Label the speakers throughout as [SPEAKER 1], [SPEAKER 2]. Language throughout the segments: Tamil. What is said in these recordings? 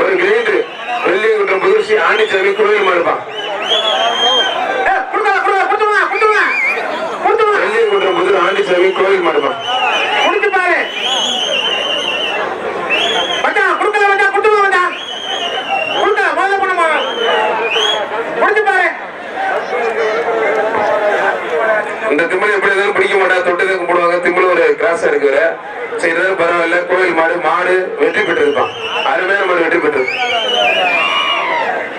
[SPEAKER 1] ஒரு கிரைண்டர் வெள்ளியங்குன்றம் புதுசி ஆண்டிச்சாமி
[SPEAKER 2] கொடுத்துருங்க. கொடுத்துருங்க.
[SPEAKER 1] வெள்ளியங்குன்றம் புது ஆண்டிச்சாமி கோயில் மாடுப்பான்
[SPEAKER 2] கொடுத்து பாரு.
[SPEAKER 1] இந்த திமிழ் எப்படி இருந்தாலும் பிடிக்க மாட்டா தொட்டதுக்கு போடுவாங்க திமிழ் ஒரு கிராஸ் இருக்கு வேற. சரி இருந்தாலும் பரவாயில்ல கோயில் மாடு மாடு வெற்றி பெற்றிருப்பான் அருமையான மாடு வெற்றி பெற்று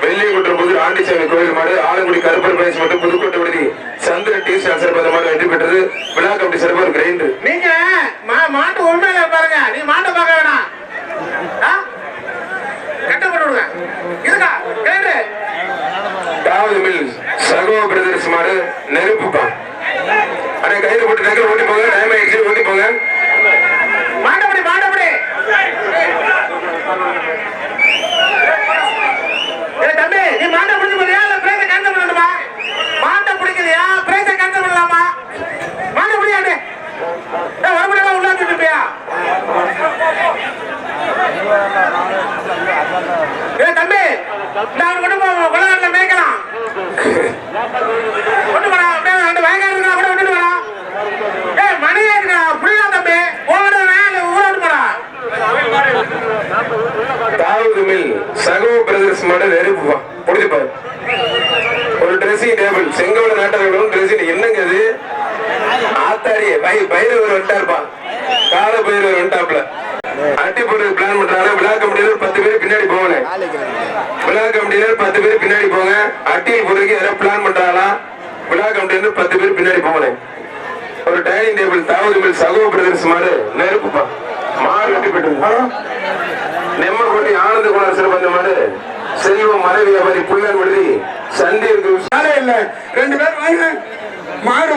[SPEAKER 1] வெள்ளியங்குன்றம் புது ஆண்டிச்சாமி கோயில் மாடு ஆலங்குடி கருப்பர் பிரைஸ் மற்றும் புதுக்கோட்டை விடுதி சந்திர டி ஸ்டார் சிறப்பு மாடு வெற்றி பெற்றது. விழா கமிட்டி சிறப்பு ஒரு கிரைண்டர்
[SPEAKER 2] நீங்க மாட்டு உண்மையில பாருங்க. நீ மாட்டை பார்க்க வேணாம்? கட்ட போட்டு விடுங்க
[SPEAKER 1] மில் சகோ பிரதர்ஸ் மாடு நெருப்புப்பான். அண்ணே கையில் போட்டு நகர் ஓட்டி போங்க. டைம் ஆயிடுச்சு ஓட்டி போங்க
[SPEAKER 2] மாட்டப்படி மாட்டப்படி ஏ தம்பி நீ மாட்டை பிடிச்சு போறியா இல்ல பிரேச கேன்சல் பண்ணணுமா மாட்டை பிடிக்கிறியா பிரேச கேன்சல் பண்ணலாமா மாட்டை பிடிக்காது ஏ வரமுடியாம உள்ள வந்துருப்பியா ஏ தம்பி நான் கொண்டு போ கொள்ளக்காட்டில் மேய்க்கலாம். கொண்டு போடா ரெண்டு வயக்காடு இருக்கா கூட கொண்டு வரா ஏ மணியா இருக்கா புள்ளா தம்பி ஓடு இல்ல ஊரோடு போடா.
[SPEAKER 1] டாவது மில் சகோ பிரதர்ஸ் மாடு நெருப்புப்பான் முடிஞ்சு ஒரு ட்ரெஸ்ஸிங் டேபிள் செங்கோல நாட்டர்களும் ட்ரெஸ்ஸிங் என்னங்க இது ஆத்தாடி பை பைரவர் வந்துட்டாருப்பா. கால பைரவர் வந்துட்டாப்ல அட்டி போடுறது பிளான் பண்றாரு விழா கமிட்டியில பத்து பேர் பின்னாடி போகணும் விழா கமிட்டியில பத்து பேர் பின்னாடி போங்க. அட்டியில் போடுறதுக்கு யாராவது பிளான் பண்றாங்களா? விழா கமிட்டியில பத்து பேர் பின்னாடி போகணும். ஒரு டைனிங் டேபிள் தாவது மேல் சகோ பிரதர்ஸ் மாடு நெருப்புப்பா. மாடு வெட்டி போயிட்டு நெம்மக்குடி ஆனந்த குணர் சிறப்பந்த மாடு. செல்வம் மறை வியாபாரி புள்ளன் விடுதி. சந்தி இருக்கு.
[SPEAKER 3] இல்ல. ரெண்டு பேர் வாங்க. மாடு